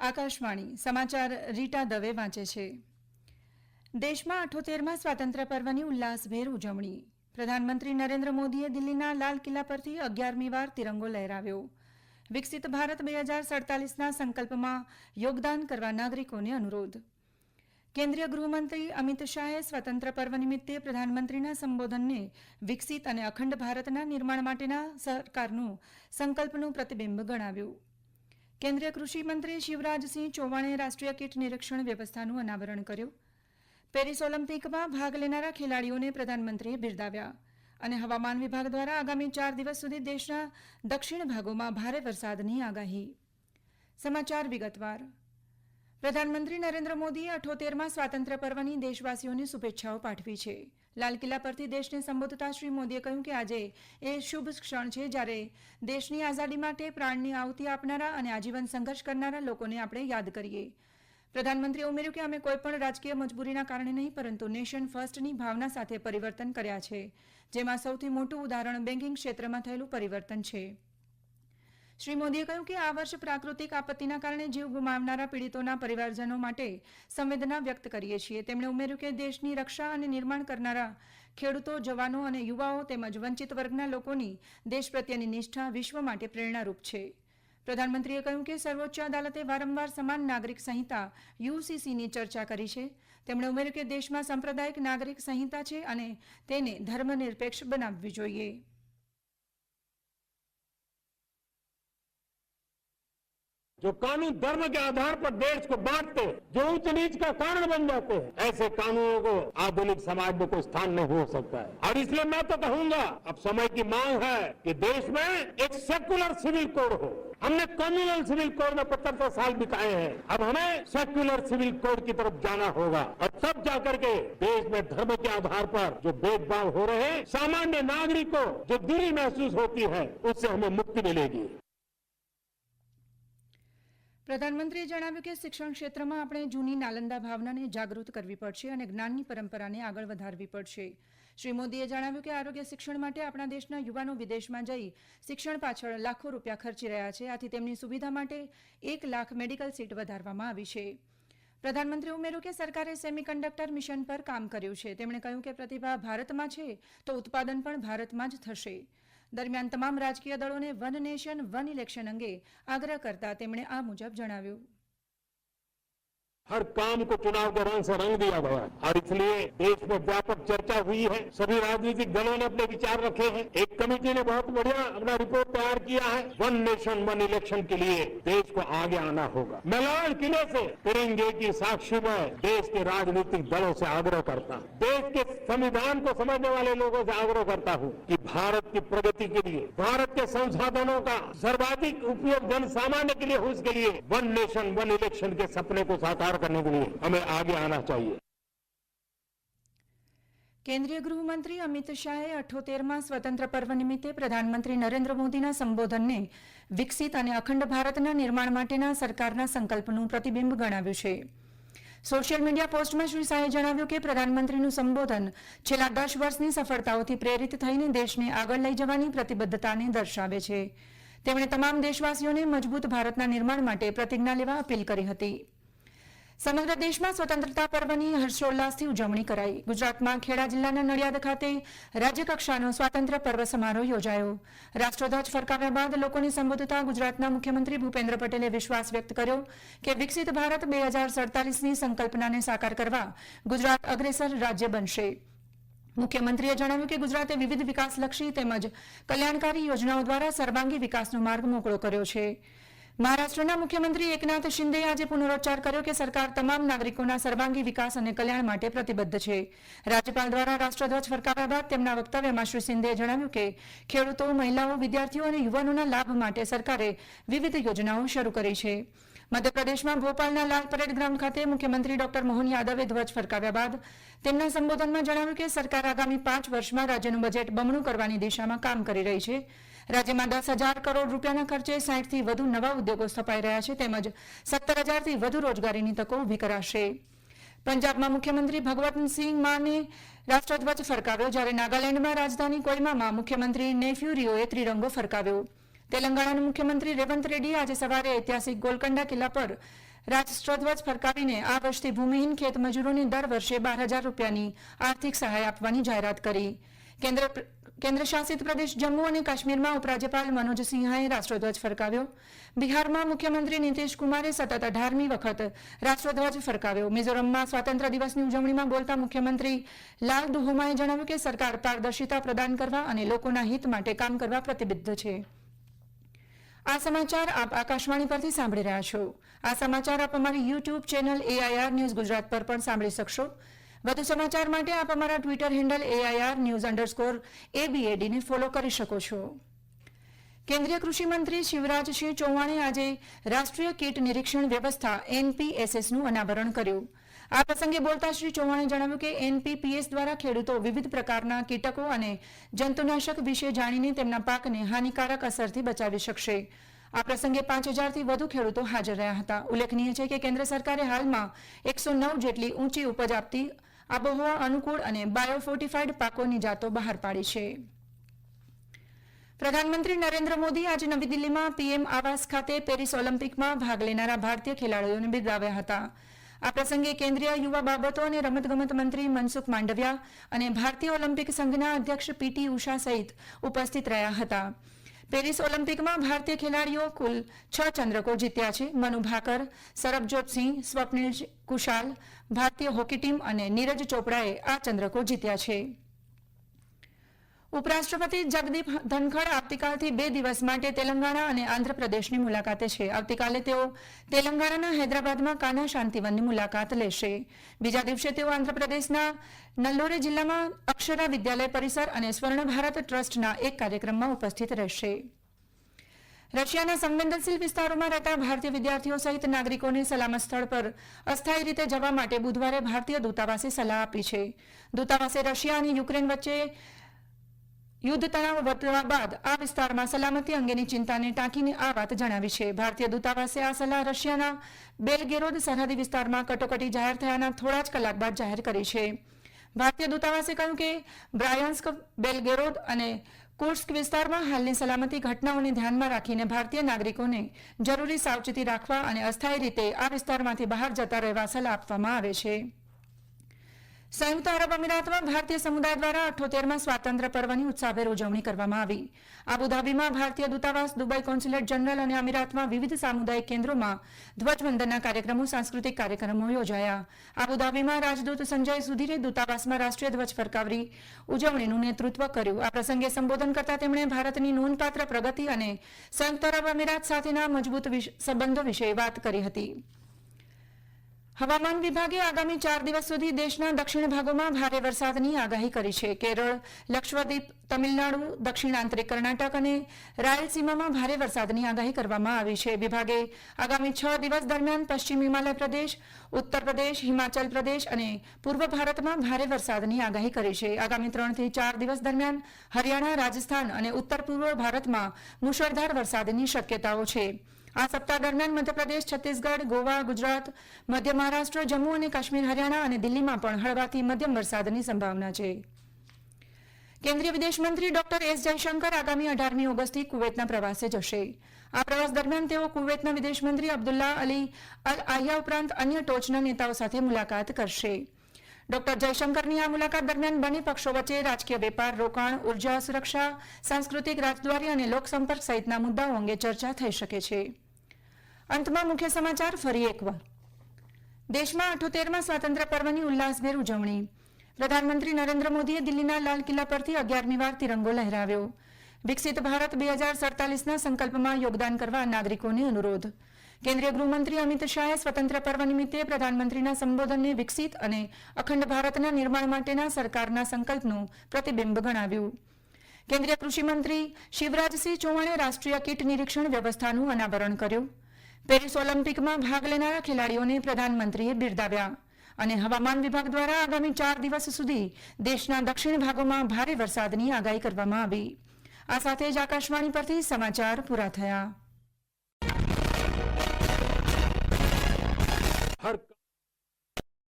આકાશવાણી, સમાચાર રીટા દવે વાંચે છે. દેશમાં અઠોતેરમાં સ્વાતંત્ર્ય પર્વની ઉલ્લાસભેર ઉજવણી. પ્રધાનમંત્રી નરેન્દ્ર મોદીએ દિલ્હીના લાલ કિલ્લા પરથી અગિયારમી વાર તિરંગો લહેરાવ્યો. વિકસિત ભારત બે હજાર સડતાલીસના સંકલ્પમાં યોગદાન કરવા નાગરિકોને અનુરોધ. કેન્દ્રીય ગૃહમંત્રી અમિત શાહે સ્વતંત્ર પર્વ નિમિત્તે પ્રધાનમંત્રીના સંબોધનને વિકસિત અને અખંડ ભારતના નિર્માણ માટેના સરકારનું સંકલ્પનું પ્રતિબિંબ ગણાવ્યું. કેન્દ્રીય કૃષિમંત્રી શિવરાજસિંહ ચૌહાણે રાષ્ટ્રીય કીટ નિરીક્ષણ વ્યવસ્થાનું અનાવરણ કર્યું. પેરિસ ઓલિમ્પિકમાં ભાગ લેનારા ખેલાડીઓને પ્રધાનમંત્રીએ બિરદાવ્યા અને હવામાન વિભાગ દ્વારા આગામી ચાર દિવસ સુધી દેશના દક્ષિણ ભાગોમાં ભારે વરસાદની આગાહી. સમાચાર વિગતવાર. પ્રધાનમંત્રી નરેન્દ્ર મોદીએ અઠોતેરમાં સ્વાતંત્ર્ય પર્વની દેશવાસીઓને શુભેચ્છાઓ પાઠવી છે. લાલ કિલ્લા પરથી દેશને સંબોધતા શ્રી મોદીએ કહ્યું કે આજે એ શુભ ક્ષણ છે જ્યારે દેશની આઝાદી માટે પ્રાણની આહુતિ આપનારા અને આજીવન સંઘર્ષ કરનારા લોકોને આપણે યાદ કરીએ. પ્રધાનમંત્રીએ ઉમેર્યું કે અમે કોઈપણ રાજકીય મજબૂરીના કારણે નહીં, પરંતુ નેશન ફર્સ્ટની ભાવના સાથે પરિવર્તન કર્યા છે, જેમાં સૌથી મોટું ઉદાહરણ બેન્કિંગ ક્ષેત્રમાં થયેલું પરિવર્તન છે. શ્રી મોદીએ કહ્યું કે આ વર્ષ પ્રાકૃતિક આપત્તિના કારણે જીવ ગુમાવનારા પીડિતોના પરિવારજનો માટે સંવેદના વ્યક્ત કરીએ છીએ. તેમણે ઉમેર્યું કે દેશની રક્ષા અને નિર્માણ કરનારા ખેડૂતો, જવાનો અને યુવાઓ તેમજ વંચિત વર્ગના લોકોની દેશ પ્રત્યેની નિષ્ઠા વિશ્વ માટે પ્રેરણારૂપ છે. પ્રધાનમંત્રીએ કહ્યું કે સર્વોચ્ચ અદાલતે વારંવાર સમાન નાગરિક સંહિતા યુસીસીની ચર્ચા કરી છે. તેમણે ઉમેર્યું કે દેશમાં સાંપ્રદાયિક નાગરિક સંહિતા છે અને તેને ધર્મનિરપેક્ષ બનાવવી જોઈએ. जो कानून धर्म के आधार पर देश को बांटते, जो उच्च नीच का कारण बन जाते हैं। ऐसे कानूनों को आधुनिक समाज में कोई स्थान नहीं हो सकता है। और इसलिए मैं तो कहूँगा, अब समय की मांग है कि देश में एक सेकुलर सिविल कोड हो। हमने कम्युनल सिविल कोड में पचहत्तर साल बिताए हैं। अब हमें सेक्युलर सिविल कोड की तरफ़ जाना होगा। और तब जाकर के देश में धर्म के आधार पर जो भेदभाव हो रहे हैं, सामान्य नागरिक को जो दूरी महसूस होती है, उससे हमें मुक्ति मिलेगी। પ્રધાનમંત્રીએ જણાવ્યું કે શિક્ષણ ક્ષેત્રમાં આપણે જૂની નાલંદા ભાવનાને જાગૃત કરવી પડશે અને જ્ઞાનની પરંપરાને આગળ વધારવી પડશે. શ્રી મોદીએ જણાવ્યું કે આરોગ્ય શિક્ષણ માટે આપણા દેશના યુવાનો વિદેશમાં જઈ શિક્ષણ પાછળ લાખો રૂપિયા ખર્ચી રહ્યા છે. આથી તેમની સુવિધા માટે એક લાખ મેડિકલ સીટ વધારવામાં આવી છે. પ્રધાનમંત્રીએ ઉમેર્યું કે સરકારે સેમિકન્ડક્ટર મિશન પર કામ કર્યું છે. તેમણે કહ્યું કે પ્રતિભા ભારતમાં છે તો ઉત્પાદન પણ ભારતમાં જ થશે. દરમિયાન તમામ રાજકીય દળોને વન નેશન, વન ઇલેક્શન અંગે આગ્રહ કરતા તેમણે આ મુજબ જણાવ્યું. हर काम को चुनाव के रंग से रंग दिया गया है। और इसलिए देश में व्यापक चर्चा हुई है। सभी राजनीतिक दलों ने अपने विचार रखे हैं। एक कमेटी ने बहुत बढ़िया अपना रिपोर्ट तैयार किया है। वन नेशन वन इलेक्शन के लिए देश को आगे आना होगा। मैं लाल किले से तिरंगे की साक्षी में देश के राजनीतिक दलों से आग्रह करता हूँ। देश के संविधान को समझने वाले लोगों से आग्रह करता हूँ कि भारत की प्रगति के लिए, भारत के संसाधनों का सर्वाधिक उपयोग जन सामान्य के लिए हो इसके लिए वन नेशन वन इलेक्शन के सपने को साकार करने के लिए हमें आगे आना चाहिए કેન્દ્રીય ગૃહમંત્રી અમિત શાહે અઠ્ઠોતેરમાં સ્વતંત્ર પર્વ નિમિત્તે પ્રધાનમંત્રી નરેન્દ્ર મોદીના સંબોધનને વિકસિત અને અખંડ ભારતના નિર્માણ માટેના સરકારના સંકલ્પનું પ્રતિબિંબ ગણાવ્યું છે સોશિયલ મીડિયા પોસ્ટમાં શ્રી શાહે જણાવ્યું કે પ્રધાનમંત્રીનું સંબોધન છેલ્લા દસ વર્ષની સફળતાઓથી પ્રેરિત થઈને દેશને આગળ લઈ જવાની પ્રતિબદ્ધતાને દર્શાવે છે તેમણે તમામ દેશવાસીઓને મજબૂત ભારતના નિર્માણ માટે પ્રતિજ્ઞા લેવા અપીલ કરી હતી સમગ્ર દેશમાં સ્વતંત્રતા પર્વની હર્ષોલ્લાસથી ઉજવણી કરાઈ. ગુજરાતમાં ખેડા જિલ્લાના નડિયાદ ખાતે રાજ્યકક્ષાનો સ્વાતંત્ર્ય પર્વ સમારોહ યોજાયો. રાષ્ટ્રધ્વજ ફરકાવ્યા બાદ લોકોને સંબોધતા ગુજરાતના મુખ્યમંત્રી ભૂપેન્દ્ર પટેલે વિશ્વાસ વ્યક્ત કર્યો કે વિકસિત ભારત બે હજાર સડતાલીસની સંકલ્પનાને સાકાર કરવા ગુજરાત અગ્રેસર રાજ્ય બનશે. મુખ્યમંત્રીએ જણાવ્યું કે ગુજરાતે વિવિધ વિકાસલક્ષી તેમજ કલ્યાણકારી યોજનાઓ દ્વારા સર્વાંગી વિકાસનો માર્ગ મોકળો કર્યો છે. મહારાષ્ટ્રના મુખ્યમંત્રી એકનાથ શિંદેએ આજે પુનરોચ્ચાર કર્યો કે સરકાર તમામ નાગરિકોના સર્વાંગી વિકાસ અને કલ્યાણ માટે પ્રતિબદ્ધ છે. રાજ્યપાલ દ્વારા રાષ્ટ્રધ્વજ ફરકાવ્યા બાદ તેમના વક્તવ્યમાં શ્રી શિંદેએ જણાવ્યું કે ખેડૂતો, મહિલાઓ, વિદ્યાર્થીઓ અને યુવાનોના લાભ માટે સરકારે વિવિધ યોજનાઓ શરૂ કરી છે. મધ્યપ્રદેશમાં ભોપાલના લાલ પરેડ ગ્રાઉન્ડ ખાતે મુખ્યમંત્રી ડોક્ટર મોહન યાદવે ધ્વજ ફરકાવ્યા બાદ તેમના સંબોધનમાં જણાવ્યું કે સરકાર આગામી પાંચ વર્ષમાં રાજ્યનું બજેટ બમણું કરવાની દિશામાં કામ કરી રહી છે. રાજ્યમાં દસ હજાર કરોડ રૂપિયાના ખર્ચે સાહીઠથી વધુ નવા ઉદ્યોગો સ્થપાઈ રહ્યા છે તેમજ સત્તર હજારથી વધુ રોજગારીની તકો ઊભી કરાશે. પંજાબમાં મુખ્યમંત્રી ભગવતસિંહ માને રાષ્ટ્રધ્વજ ફરકાવ્યો જ્યારે નાગાલેન્ડમાં રાજધાની કોઈમામાં મુખ્યમંત્રી નેફ્યુરીઓએ ત્રિરંગો ફરકાવ્યો. તેલંગાણાના મુખ્યમંત્રી રેવંત રેડ્ડીએ આજે સવારે ઐતિહાસિક ગોલકંડા કિલ્લા પર રાષ્ટ્રધ્વજ ફરકાવીને આ વર્ષથી ભૂમિહીન ખેત મજૂરોને દર વર્ષે બાર હજાર રૂપિયાની આર્થિક સહાય આપવાની જાહેરાત કરી. કેન્દ્ર કેન્દ્ર શાસિત પ્રદેશ જમ્મુ અને કાશ્મીરમાં ઉપરાજ્યપાલ મનોજ સિંહાએ રાષ્ટ્રધ્વજ ફરકાવ્યો. બિહારમાં મુખ્યમંત્રી નીતિશ કુમારે સતત અઢારમી વખત રાષ્ટ્રધ્વજ ફરકાવ્યો. મિઝોરમમાં સ્વાતંત્ર્ય દિવસની ઉજવણીમાં બોલતા મુખ્યમંત્રી લાલ દુહોમાએ જણાવ્યું કે સરકાર પારદર્શિતા પ્રદાન કરવા અને લોકોના હિત માટે કામ કરવા પ્રતિબદ્ધ છે. આ સમાચાર આપ આકાશવાણી પરથી સાંભળી રહ્યા છો. આ સમાચાર આપ અમારી YouTube channel AIR news Gujarat પર પણ સાંભળી શકશો. વધુ સમાચાર માટે આપ અમારા Twitter handle AIR news underscore એબીએડીને follow કરી શકો છો. કેન્દ્રીય કૃષિમંત્રી શિવરાજસિંહ ચૌહાણે આજે રાષ્ટ્રીય કીટ નિરીક્ષણ વ્યવસ્થા એનપીએસએસનું અનાવરણ કર્યું. આ પ્રસંગે બોલતા શ્રી ચૌહાણે જણાવ્યું કે એનપીપીએસ દ્વારા ખેડૂતો વિવિધ પ્રકારના કીટકો અને જંતુનાશક વિશે જાણીને તેમના પાકને હાનિકારક અસરથી બચાવી શકશે. આ પ્રસંગે પાંચ હજારથી વધુ ખેડૂતો હાજર રહ્યા હતા. ઉલ્લેખનીય છે કે કેન્દ્ર સરકારે હાલમાં એકસો નવ જેટલી ઊંચી ઉપજ આપતી આબોહવા અનુકૂળ અને બાયોફોર્ટિફાઈડ પાકોની જાતો બહાર પાડી છે. પ્રધાનમંત્રી નરેન્દ્ર મોદી આજે નવી દિલ્હીમાં પીએમ આવાસ ખાતે પેરિસ ઓલિમ્પિકમાં ભાગ લેનારા ભારતીય ખેલાડીઓને બિરદાવ્યા હતા. આ પ્રસંગે કેન્દ્રીય યુવા બાબતો અને રમતગમત મંત્રી મનસુખ માંડવિયા અને ભારતીય ઓલિમ્પિક સંઘના અધ્યક્ષ પીટી ઉષા સહિત ઉપસ્થિત રહ્યા હતા. પેરિસ ઓલિમ્પિકમાં ભારતીય ખેલાડીઓ કુલ છ ચંદ્રકો જીત્યા છે. મનુ ભાકર સરબજોતસિંહ સ્વપ્નિલ કુશાલ, ભારતીય હોકી ટીમ અને નીરજ ચોપડાએ આ ચંદ્રકો જીત્યા છે. ઉપરાષ્ટ્રપતિ જગદીપ ધનખડ આવતીકાલથી બે દિવસ માટે તેલંગાણા અને આંધ્રપ્રદેશની મુલાકાતે છે. આવતીકાલે તેઓ તેલંગાણાના હૈદરાબાદમાં કાના શાંતિવનની મુલાકાત લેશે. બીજા દિવસે તેઓ આંધ્રપ્રદેશના નલ્લોરે જિલ્લામાં અક્ષરા વિદ્યાલય પરિસર અને સ્વર્ણ ભારત ટ્રસ્ટના એક કાર્યક્રમમાં ઉપસ્થિત રહેશે. રશિયાના સંવેદનશીલ વિસ્તારોમાં રહેતા ભારતીય વિદ્યાર્થીઓ સહિત નાગરિકોને સલામત સ્થળ પર અસ્થાયી રીતે જવા માટે બુધવારે ભારતીય દૂતાવાસે સલાહ આપી છે. દૂતાવાસે રશિયા અને યુક્રેન વચ્ચે યુદ્ધ તણાવ વર્તવા બાદ આ વિસ્તારમાં સલામતી અંગેની ચિંતાને ટાંકીને આ વાત જણાવી છે. ભારતીય દૂતાવાસે આ સલાહ રશિયાના બેલગેરોદ સરહદી વિસ્તારમાં કટોકટી જાહેર થયાના થોડા જ કલાક બાદ જાહેર કરી છે. ભારતીય દૂતાવાસે કહ્યું કે બ્રાયન્સ્ક, બેલગેરોદ અને કુર્સ્ક વિસ્તારમાં હાલની સલામતી ઘટનાઓને ધ્યાનમાં રાખીને ભારતીય નાગરિકોને જરૂરી સાવચેતી રાખવા અને અસ્થાયી રીતે આ વિસ્તારમાંથી બહાર જતા રહેવા સલાહ આપવામાં આવે છે. સંયુક્ત આરબ અમીરાતમાં ભારતીય સમુદાય દ્વારા અઠોતેરમાં સ્વાતંત્ર્ય પર્વની ઉત્સાહભેર ઉજવણી કરવામાં આવી. આબુધાબીમાં ભારતીય દૂતાવાસ, દુબઈ કોન્સ્યુલેટ જનરલ અને અમીરાતમાં વિવિધ સામુદાયિક કેન્દ્રોમાં ધ્વજવંદનના કાર્યક્રમો, સાંસ્કૃતિક કાર્યક્રમો યોજાયા. આબુધાબીમાં રાજદૂત સંજય સુધીરે દૂતાવાસમાં રાષ્ટ્રીય ધ્વજ ફરકાવી ઉજવણીનું નેતૃત્વ કર્યું. આ પ્રસંગે સંબોધન કરતા તેમણે ભારતની નોંધપાત્ર પ્રગતિ અને સંયુક્ત અરબ અમીરાત સાથેના મજબૂત સંબંધો વિશે વાત કરી હતી. હવામાન વિભાગે આગામી ચાર દિવસ સુધી દેશના દક્ષિણ ભાગોમાં ભારે વરસાદની આગાહી કરી છે. કેરળ, લક્ષદ્વીપ, તમિલનાડુ દક્ષિણ આંતરિક કર્ણાટક અને રાયલસીમામાં ભારે વરસાદની આગાહી કરવામાં આવી છે. વિભાગે આગામી છ દિવસ દરમિયાન પશ્ચિમ હિમાલય પ્રદેશ, ઉત્તર પ્રદેશ, હિમાચલ પ્રદેશ અને પૂર્વ ભારતમાં ભારે વરસાદની આગાહી કરી છે. આગામી ત્રણથી ચાર દિવસ દરમિયાન હરિયાણા, રાજસ્થાન અને ઉત્તર પૂર્વ ભારતમાં મુશળધાર વરસાદની શક્યતાઓ છે. આ સપ્તાહ દરમિયાન મધ્યપ્રદેશ, છત્તીસગઢ, ગોવા, ગુજરાત, મધ્ય મહારાષ્ટ્ર, જમ્મુ અને કાશ્મીર, હરિયાણા અને દિલ્હીમાં પણ હળવાથી મધ્યમ વરસાદની સંભાવના છે. કેન્દ્રીય વિદેશમંત્રી ડોક્ટર એસ જયશંકર આગામી અઢારમી ઓગસ્ટથી કુવૈતના પ્રવાસે જશે. આ પ્રવાસ દરમિયાન તેઓ કુવૈતના વિદેશમંત્રી અબ્દુલ્લા અલી અલ આહિયા ઉપરાંત અન્ય ટોચના નેતાઓ સાથે મુલાકાત કરશે. ડોક્ટર જયશંકરની આ મુલાકાત દરમિયાન બંને પક્ષો વચ્ચે રાજકીય વેપાર, રોકાણ, ઊર્જા સુરક્ષા, સાંસ્કૃતિક રાજદ્વારી અને લોકસંપર્ક સહિતના મુદ્દાઓ અંગે ચર્ચા થઈ શકે છે. અંતમાં મુખ્ય સમાચાર, ફરી એકવાર. દેશમાં અઠોતેરમાં સ્વાતંત્ર્ય પર્વની ઉલ્લાસભેર ઉજવણી. પ્રધાનમંત્રી નરેન્દ્ર મોદીએ દિલ્હીના લાલ કિલ્લા પરથી અગિયારમી વાર તિરંગો લહેરાવ્યો. વિકસિત ભારત બે હજાર સડતાલીસના સંકલ્પમાં યોગદાન કરવા નાગરિકોને અનુરોધ. કેન્દ્રીય ગૃહમંત્રી અમિત શાહે સ્વતંત્ર પર્વ નિમિત્તે પ્રધાનમંત્રીના સંબોધનને વિકસિત અને અખંડ ભારતના નિર્માણ માટેના સરકારના સંકલ્પનું પ્રતિબિંબ ગણાવ્યું. કેન્દ્રીય કૃષિ મંત્રી શિવરાજસિંહ ચૌહાણે રાષ્ટ્રીય કીટ નિરીક્ષણ વ્યવસ્થાનું અનાવરણ કર્યું. પેરિસ ઓલિમ્પિકમાં ભાગ લેનારા ખેલાડીઓને પ્રધાનમંત્રીએ બિરદાવ્યા અને હવામાન વિભાગ દ્વારા આગામી ચાર દિવસ સુધી દેશના દક્ષિણ ભાગોમાં ભારે વરસાદની આગાહી કરવામાં આવી. આ સાથે જ આકાશવાણી પરથી સમાચાર પૂરા થયા.